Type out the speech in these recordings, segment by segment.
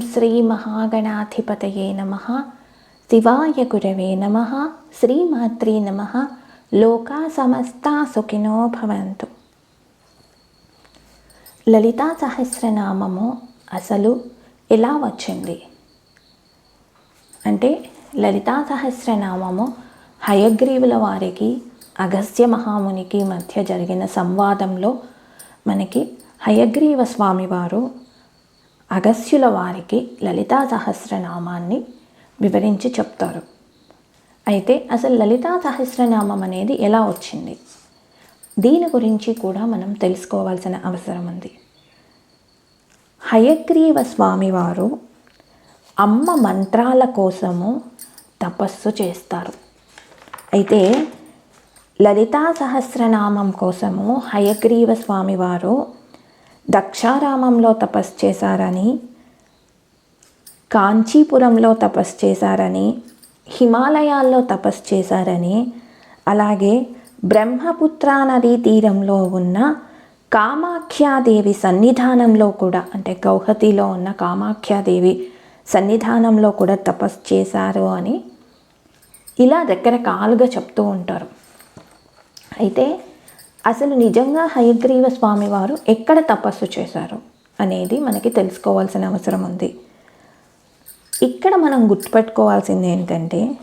శ్రీ మహాగణాధిపతయే నమ. శివాయ గురవే నమ. శ్రీమాత్రే నమ. లోకా సమస్తా సుఖినో భవంతు. లలితా సహస్రనామము అసలు ఎలా వచ్చింది? అంటే లలితా సహస్రనామము హయగ్రీవుల వారికి అగస్త్య మహామునికి మధ్య జరిగిన సంవాదంలో మనకి హయగ్రీవ స్వామివారు అగస్యుల వారికి లలితా సహస్రనామాన్ని వివరించి చెప్తారు. అయితే అసలు లలితా సహస్రనామం అనేది ఎలా వచ్చింది? దీని గురించి కూడా మనం తెలుసుకోవాల్సిన అవసరం ఉంది. హయగ్రీవ స్వామివారు అమ్మ మంత్రాల కోసము తపస్సు చేస్తారు. అయితే లలితా సహస్రనామం కోసము హయగ్రీవ స్వామివారు దక్షారామంలో తపస్సు చేశారని కాంచీపురంలో తపస్సు చేశారని హిమాలయాల్లో తపస్సు చేశారని అలాగే బ్రహ్మపుత్ర నదీ తీరంలో ఉన్న కామాఖ్యాదేవి సన్నిధానంలో కూడా అంటే గౌహతిలో ఉన్న కామాఖ్యాదేవి సన్నిధానంలో కూడా తపస్సు చేశారు అని ఇలా రకరకాలుగా చెప్తూ ఉంటారు. అయితే అసలు నిజంగా హయగ్రీవ స్వామివారు ఎక్కడ తపస్సు చేశారు అనేది మనకి తెలుసుకోవాల్సిన అవసరం ఉంది. ఇక్కడ మనం గుర్తుపెట్టుకోవాల్సింది ఏంటంటే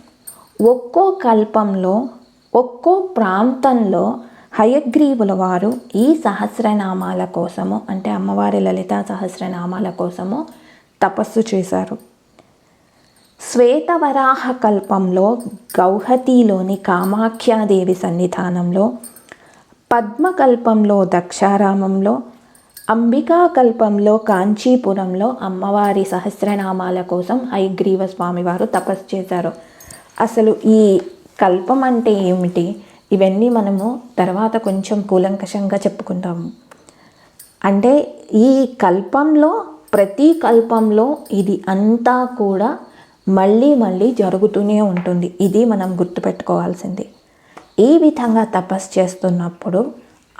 ఒక్కో కల్పంలో ఒక్కో ప్రాంతంలో హయగ్రీవుల వారు ఈ సహస్రనామాల కోసము అంటే అమ్మవారి లలిత సహస్రనామాల కోసము తపస్సు చేశారు. శ్వేతవరాహ కల్పంలో గౌహతిలోని కామాఖ్యాదేవి సన్నిధానంలో పద్మకల్పంలో దక్షారామంలో అంబికా కల్పంలో కాంచీపురంలో అమ్మవారి సహస్రనామాల కోసం హైగ్రీవ స్వామివారు తపస్సు చేశారు. అసలు ఈ కల్పం అంటే ఏమిటి? ఇవన్నీ మనము తర్వాత కొంచెం కూలంకషంగా చెప్పుకుంటాము. అంటే ఈ కల్పంలో ప్రతి కల్పంలో ఇది అంతా కూడా మళ్ళీ మళ్ళీ జరుగుతూనే ఉంటుంది. ఇది మనం గుర్తుపెట్టుకోవాల్సింది. ఈ విధంగా తపస్సు చేస్తున్నప్పుడు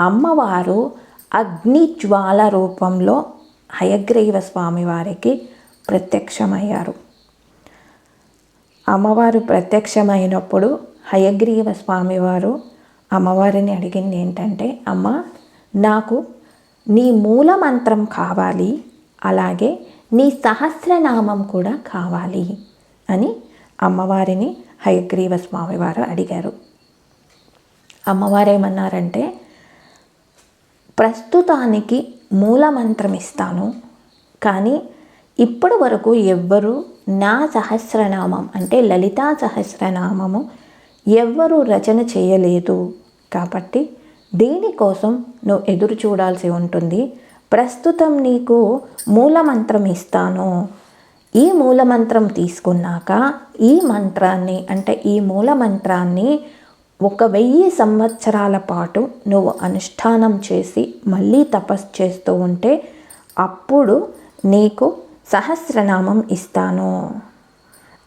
అమ్మవారు అగ్ని జ్వాల రూపంలో హయగ్రీవ స్వామి వారికి ప్రత్యక్షమయ్యారు. అమ్మవారు ప్రత్యక్షమైనప్పుడు హయగ్రీవ స్వామివారు అమ్మవారిని అడిగింది ఏంటంటే అమ్మ నాకు నీ మూల మంత్రం కావాలి అలాగే నీ సహస్రనామం కూడా కావాలి అని అమ్మవారిని హయగ్రీవ స్వామివారు అడిగారు. అమ్మవారు ఏమన్నారంటే ప్రస్తుతానికి మూలమంత్రం ఇస్తాను కానీ ఇప్పటి వరకు ఎవ్వరు నా సహస్రనామం అంటే లలితా సహస్రనామము ఎవ్వరూ రచన చేయలేదు. కాబట్టి దీనికోసం నువ్వు ఎదురు చూడాల్సి ఉంటుంది. ప్రస్తుతం నీకు మూలమంత్రం ఇస్తాను ఈ మూలమంత్రం తీసుకున్నాక ఈ మంత్రాన్ని అంటే ఈ మూలమంత్రాన్ని ఒక వెయ్యి సంవత్సరాల పాటు నువ్వు అనుష్ఠానం చేసి మళ్ళీ తపస్సు చేస్తూ ఉంటే అప్పుడు నీకు సహస్రనామం ఇస్తాను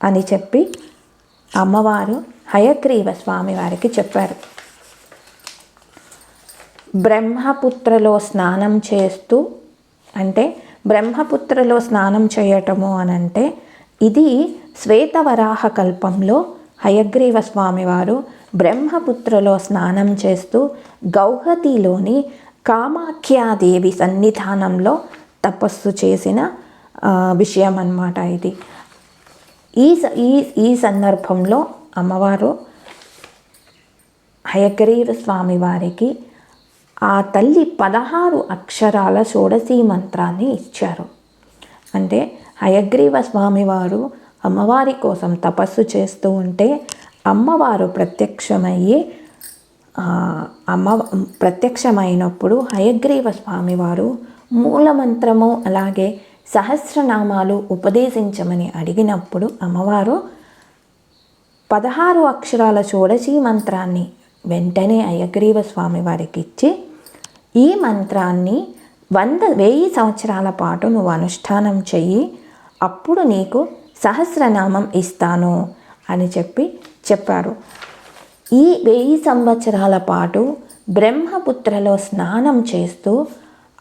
అని చెప్పి అమ్మవారు హయగ్రీవ స్వామి వారికి చెప్పారు. బ్రహ్మపుత్రలో స్నానం చేస్తూ అంటే బ్రహ్మపుత్రలో స్నానం చేయటము అనంటే ఇది శ్వేతవరాహ కల్పంలో హయగ్రీవ స్వామివారు బ్రహ్మపుత్రలో స్నానం చేస్తూ గౌహతిలోని కామాఖ్యాదేవి సన్నిధానంలో తపస్సు చేసిన విషయం అన్నమాట ఇది. ఈ ఈ ఈ సందర్భంలో అమ్మవారు హయగ్రీవ స్వామి వారికి ఆ తల్లి పదహారు అక్షరాల షోడశీ మంత్రాన్ని ఇచ్చారు. అంటే హయగ్రీవ స్వామివారు అమ్మవారి కోసం తపస్సు చేస్తూ ఉంటే అమ్మవారు ప్రత్యక్షమయ్యి అమ్మ ప్రత్యక్షమైనప్పుడు హయగ్రీవ స్వామివారు మూలమంత్రము అలాగే సహస్రనామాలు ఉపదేశించమని అడిగినప్పుడు అమ్మవారు పదహారు అక్షరాల షోడశీ మంత్రాన్ని వెంటనే అయ్యగ్రీవ స్వామి వారికి ఇచ్చి ఈ మంత్రాన్ని వంద వెయ్యి సంవత్సరాల పాటు నువ్వు అనుష్ఠానం చెయ్యి అప్పుడు నీకు సహస్రనామం ఇస్తాను అని చెప్పి చెప్పారు. ఈ వెయ్యి సంవత్సరాల పాటు బ్రహ్మపుత్రలో స్నానం చేస్తూ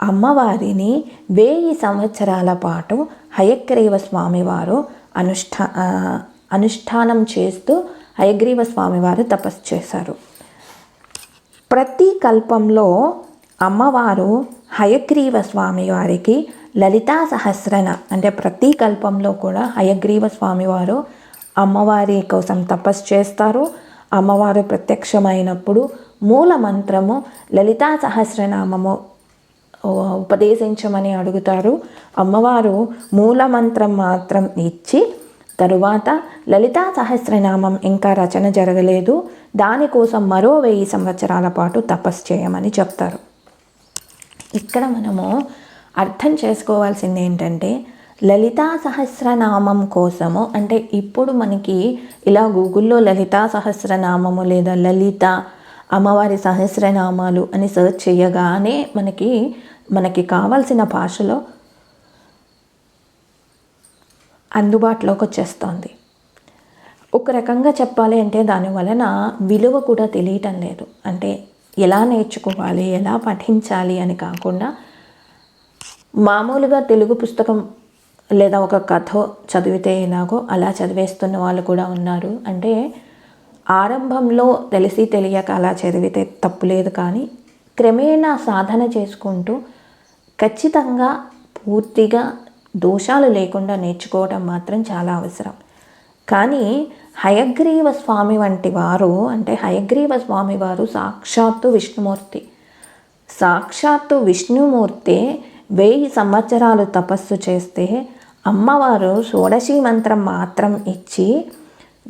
అమ్మవారిని వెయ్యి సంవత్సరాల పాటు హయగ్రీవ స్వామివారు అనుష్ఠా అనుష్ఠానం చేస్తూ హయగ్రీవ స్వామివారు తపస్సు చేశారు. ప్రతి కల్పంలో అమ్మవారు హయగ్రీవ స్వామివారికి లలితా సహస్రన అంటే ప్రతి కల్పంలో కూడా హయగ్రీవ స్వామివారు అమ్మవారి కోసం తపస్సు చేస్తారు. అమ్మవారు ప్రత్యక్షమైనప్పుడు మూల మంత్రము లలితా సహస్రనామము ఉపదేశించమని అడుగుతారు. అమ్మవారు మూల మంత్రం మాత్రం ఇచ్చి తరువాత లలితా సహస్రనామం ఇంకా రచన జరగలేదు. దానికోసం మరో వెయ్యి సంవత్సరాల పాటు తపస్సు చేయమని చెప్తారు. ఇక్కడ మనము అర్థం చేసుకోవాల్సింది ఏంటంటే లలితా సహస్రనామం కోసము అంటే ఇప్పుడు మనకి ఇలా గూగుల్లో లలితా సహస్రనామము లేదా లలిత అమ్మవారి సహస్రనామాలు అని సెర్చ్ చేయగానే మనకి మనకి కావాల్సిన భాషలో అందుబాటులోకి వచ్చేస్తుంది. ఒక రకంగా చెప్పాలి అంటే దాని వలన విలువ కూడా తెలియటం లేదు. అంటే ఎలా నేర్చుకోవాలి ఎలా పఠించాలి అని కాకుండా మామూలుగా తెలుగు పుస్తకం లేదా ఒక కథ చదివితే ఎలాగో అలా చదివేస్తున్న వాళ్ళు కూడా ఉన్నారు. అంటే ఆరంభంలో తెలిసి తెలియక అలా చదివితే తప్పులేదు కానీ క్రమేణా సాధన చేసుకుంటూ ఖచ్చితంగా పూర్తిగా దోషాలు లేకుండా నేర్చుకోవడం మాత్రం చాలా అవసరం. కానీ హయగ్రీవ స్వామి వంటి వారు అంటే హయగ్రీవ స్వామి వారు సాక్షాత్తు విష్ణుమూర్తి. సాక్షాత్తు విష్ణుమూర్తి వెయ్యి సంవత్సరాలు తపస్సు చేస్తే అమ్మవారు షోడశి మంత్రం మాత్రం ఇచ్చి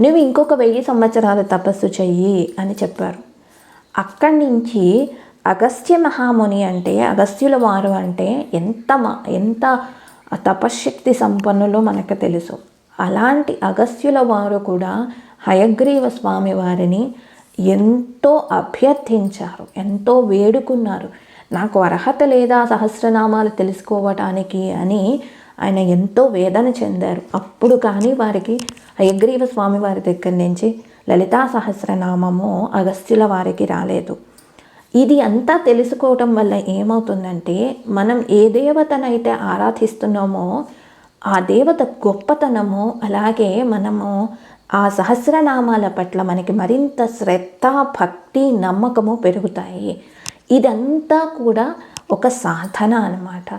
నువ్వు ఇంకొక వెయ్యి సంవత్సరాలు తపస్సు చెయ్యి అని చెప్పారు. అక్కడి నుంచి అగస్త్య మహాముని అంటే అగస్త్యుల వారు అంటే ఎంత మ- ఎంత తపశ్శక్తి సంపన్నులో మనకు తెలుసు. అలాంటి అగస్త్యుల వారు కూడా హయగ్రీవ స్వామి వారిని ఎంతో అభ్యర్థించారు ఎంతో వేడుకున్నారు. నాకు అర్హత లేదా సహస్రనామాలు తెలుసుకోవటానికి అని ఆయన ఎంతో వేదన చెందారు. అప్పుడు కానీ వారికి అయగ్రీవ స్వామి వారి దగ్గర నుంచి లలితా సహస్రనామము అగస్త్యుల వారికి రాలేదు. ఇది అంతా తెలుసుకోవటం వల్ల ఏమవుతుందంటే మనం ఏ దేవతనైతే ఆరాధిస్తున్నామో ఆ దేవత గొప్పతనము అలాగే మనము ఆ సహస్రనామాల పట్ల మనకి మరింత శ్రద్ధ భక్తి నమ్మకము పెరుగుతాయి. ఇదంతా కూడా ఒక సాధన అనమాట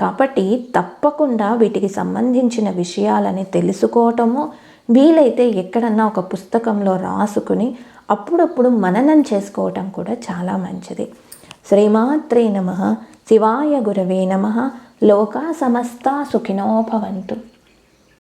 కాబట్టి తప్పకుండా వీటికి సంబంధించిన విషయాలని తెలుసుకోవటము వీలైతే ఎక్కడన్నా ఒక పుస్తకంలో రాసుకుని అప్పుడప్పుడు మననం చేసుకోవటం కూడా చాలా మంచిది. శ్రీమాత్రే నమ. శివాయ గురవే నమ. లోకా సమస్త సుఖినోభవంతు